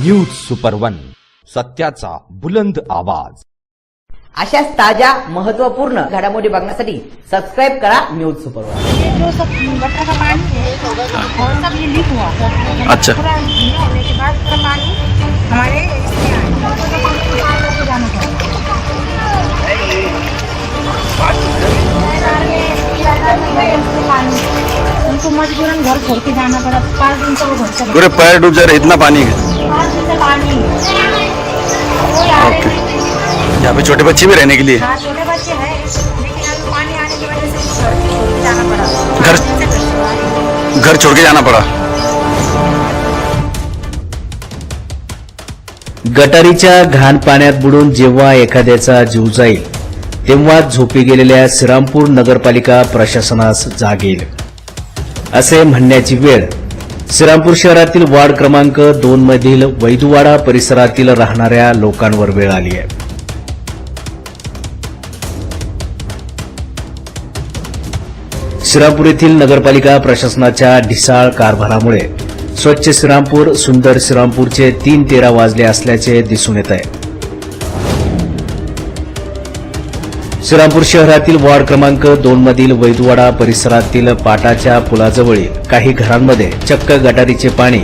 News super one सत्याचा बुलंद आवाज. अशाच ताज्या महत्त्वपूर्ण घडामोडी बघण्यासाठी सबस्क्राईब करा न्यूज सुपरवर ये जो सब गटर का पानी है और सब ये लीक हुआ अच्छा। पूरा ये होने के बाद पूरा पानी हमारे इसमें आया तो बाहर लोग को जाना पड़ा उनको मजबूरन घर छोड़ के जाना पड़ा पाँच दिन से वो घर से पूरे पैर डूब जा रहे इतना पानी है ओके। यहाँ पे छोटे बच्चे भी रहने के लिए। हाँ छोटे बच्चे हैं लेकिन अभी पानी आने की वजह से घर जाना पड़ा। घर छोड़ के जाना पड़ा। गटारीच्या घाण पाण्यात बुडून जेव्हा एखाद्याचा जीव जाईल तेव्हा झोपी गेलेल्या श्रीरामपूर नगरपालिका प्रशासनास जागेल असे म्हणण्याची वेळ श्रीरामपूर शहरातील वार्ड क्रमांक दोन मधील वैदुवाडा परिसरातील राहणाऱ्या लोकांवर वेळ आली आहे. श्रीरामपूर येथील नगरपालिका प्रशासनाच्या ढिसाळ कारभारामुळे स्वच्छ श्रीरामपूर सुंदर श्रीरामपूरचे तीन तेरा वाजले असल्याचे दिसून येत आहे. श्रीरामपूर शहरातील वॉर्ड क्रमांक दोन मधील वैदवाडा परिसरातील पाटाच्या पुलाजवळील काही घरांमध्ये चक्क गटारीचे पाणी.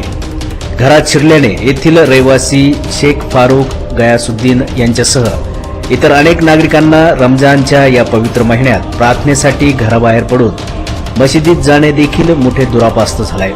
घरात शिरल्याने येथील रहिवासी शेख फारुख गयासुद्दीन यांच्यासह इतर अनेक नागरिकांना रमजानच्या या पवित्र महिन्यात प्रार्थनेसाठी घराबाहेर पडून मशिदीत जाणे देखील मोठे दुरापास्त झाले.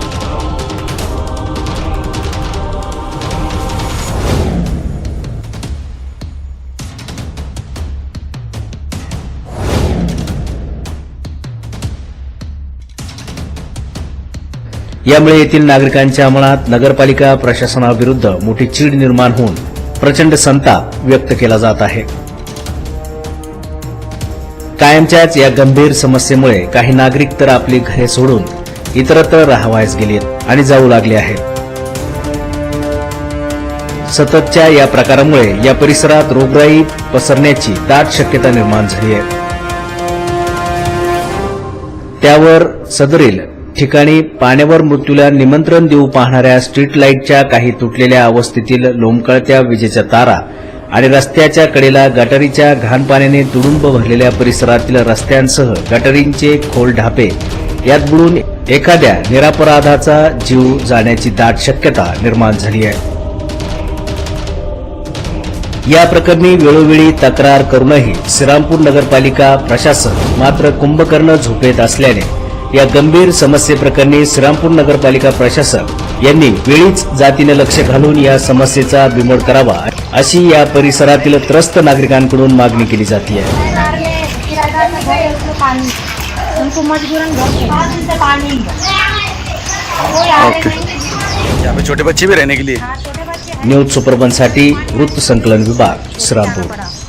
यामुळे येथील नागरिकांच्या मनात नगरपालिका प्रशासनाविरुद्ध मोठी चीड निर्माण होऊन प्रचंड संताप व्यक्त केला जात आहे. कायमच्याच या गंभीर समस्येमुळे काही नागरिक तर आपली घरे सोडून इतरत्र राहावयास गेलेत आणि जाऊ लागले आहेत. सततच्या या प्रकारामुळे या परिसरात रोगराई पसरण्याची दाट शक्यता निर्माण झाली आहे. त्यावर सदरील ठिकाणी पाण्यावर मृत्यूला निमंत्रण देऊ पाहणाऱ्या स्ट्रीट लाईटच्या काही तुटलेल्या अवस्थेतील लोंबकळत्या विजेच्या तारा आणि रस्त्याच्या कडेला गटारीच्या घाण पाण्याने तुडुंब भरलेल्या परिसरातील रस्त्यांसह गटारींचे खोल ढापे यात बुडून एखाद्या निरापराधाचा जीव जाण्याची दाट शक्यता निर्माण झाली आहे. या प्रकरणी वेळोवेळी तक्रार करूनही श्रीरामपूर नगरपालिका प्रशासन मात्र कुंभकर्ण झोपेत असल्याने या गंभीर समस्येप्रकरणी श्रीरामपूर नगरपालिका प्रशासन यांनी वेळीच जातीने लक्ष घालून या समस्येचा बिमोड करावा अशी या परिसरातील त्रस्त नागरिकांकडून मागणी केली जाते. किराएदार में किराएदार में गए उसमें पानी उनको मजबूरन घर से पाँच दिन से पानी कोई आ रहे ओके. नहीं यहाँ पे छोटे बच्चे भी रहने के लिए. न्यूज सुपरबनसाठी वृत्त संकलन विभाग श्रीरामपूर.